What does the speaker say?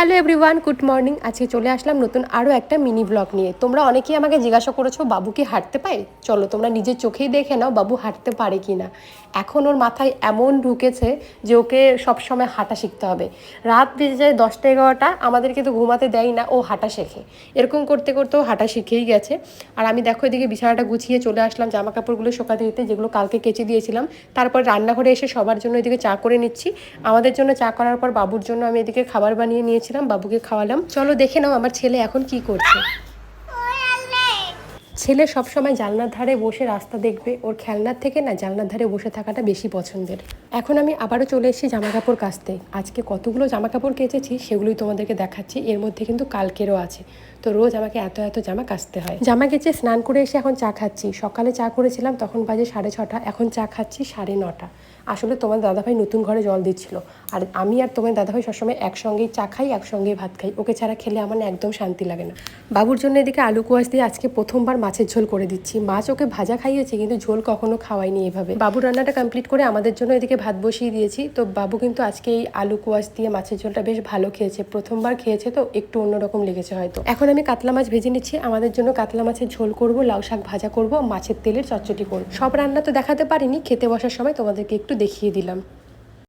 Hello everyone good morning আজকে চলে আসলাম নতুন আরও একটা মিনি ব্লগ নিয়ে। তোমরা অনেকেই আমাকে জিজ্ঞাসা করেছ, বাবু কি হাঁটতে পায় চলো, তোমরা নিজের চোখেই দেখে নাও, বাবু হাঁটতে পারে কি না? এখন ওর মাথায় এমন ঢুকেছে যে ওকে সবসময় হাঁটা শিখতে হবে। রাত বেজে যায় দশটা এগারোটা আমাদের কিন্তু ঘুমাতে দেয় না, ও হাঁটা শেখে। এরকম করতে করতে ও হাঁটা শিখেই গেছে। আর আমি দেখো এদিকে বিছানাটা গুছিয়ে চলে আসলাম জামা কাপড়গুলো শোকাতে দিতে, যেগুলো কালকে কেচে দিয়েছিলাম। তারপর রান্নাঘরে এসে সবার জন্য এদিকে চা করে নিচ্ছি। আমাদের জন্য চা করার পর বাবুর জন্য আমি এদিকে খাবার বানিয়ে নিয়েছিলাম বাবুকে খাওয়ালাম। চলো দেখে নাও আমার ছেলে এখন কি করছে। ছেলে সবসময় জানলার ধারে বসে রাস্তা দেখবে। ওর খেলনার থেকে না জানলার ধারে বসে থাকাটা বেশি পছন্দের। এখন আমি আবারও চলে এসেছি জামা কাপড় কাচতে। আজকে কতগুলো জামা কাপড় কেচেছি, সেগুলোই তোমাদেরকে দেখাচ্ছি। এর মধ্যে কিন্তু কালকেরও আছে। তো রোজ আমাকে এত এত জামা কাচতে হয়। জামা কেচে স্নান করে এসে এখন চা খাচ্ছি। সকালে চা করেছিলাম, তখন বাজে সাড়ে ছটা। এখন চা খাচ্ছি সাড়ে নটা। আসলে তোমার দাদাভাই নতুন ঘরে জল দিচ্ছিল। আর আমি আর তোমার দাদাভাই সবসময় একসঙ্গেই চা খাই, একসঙ্গেই ভাত খাই। ওকে ছাড়া খেলে আমার একদম শান্তি লাগে না। বাবুর জন্য এদিকে আলু কুয়াশ দিয়ে আজকে প্রথমবার মাছের ঝোল করে দিচ্ছি। মাছ ওকে ভাজা খাইয়েছি, কিন্তু ঝোল কখনো খাওয়াইনি এভাবে। বাবুর রান্নাটা কমপ্লিট করে আমাদের জন্য এদিকে ভাত বসিয়ে দিয়েছি। তো বাবু কিন্তু আজকে এই আলু কুয়াশ দিয়ে মাছের ঝোলটা বেশ ভালো খেয়েছে। প্রথমবার খেয়েছে, তো একটু অন্যরকম লেগেছে হয়তো। এখন আমি কাতলা মাছ ভেজে নিচ্ছি। আমাদের জন্য কাতলা মাছের ঝোল করব, লাউ শাক ভাজা করব, মাছের তেলের চচ্চটি করব। সব রান্না তো দেখাতে পারিনি, খেতে বসার সময় তোমাদেরকে একটু দেখিয়ে দিলাম।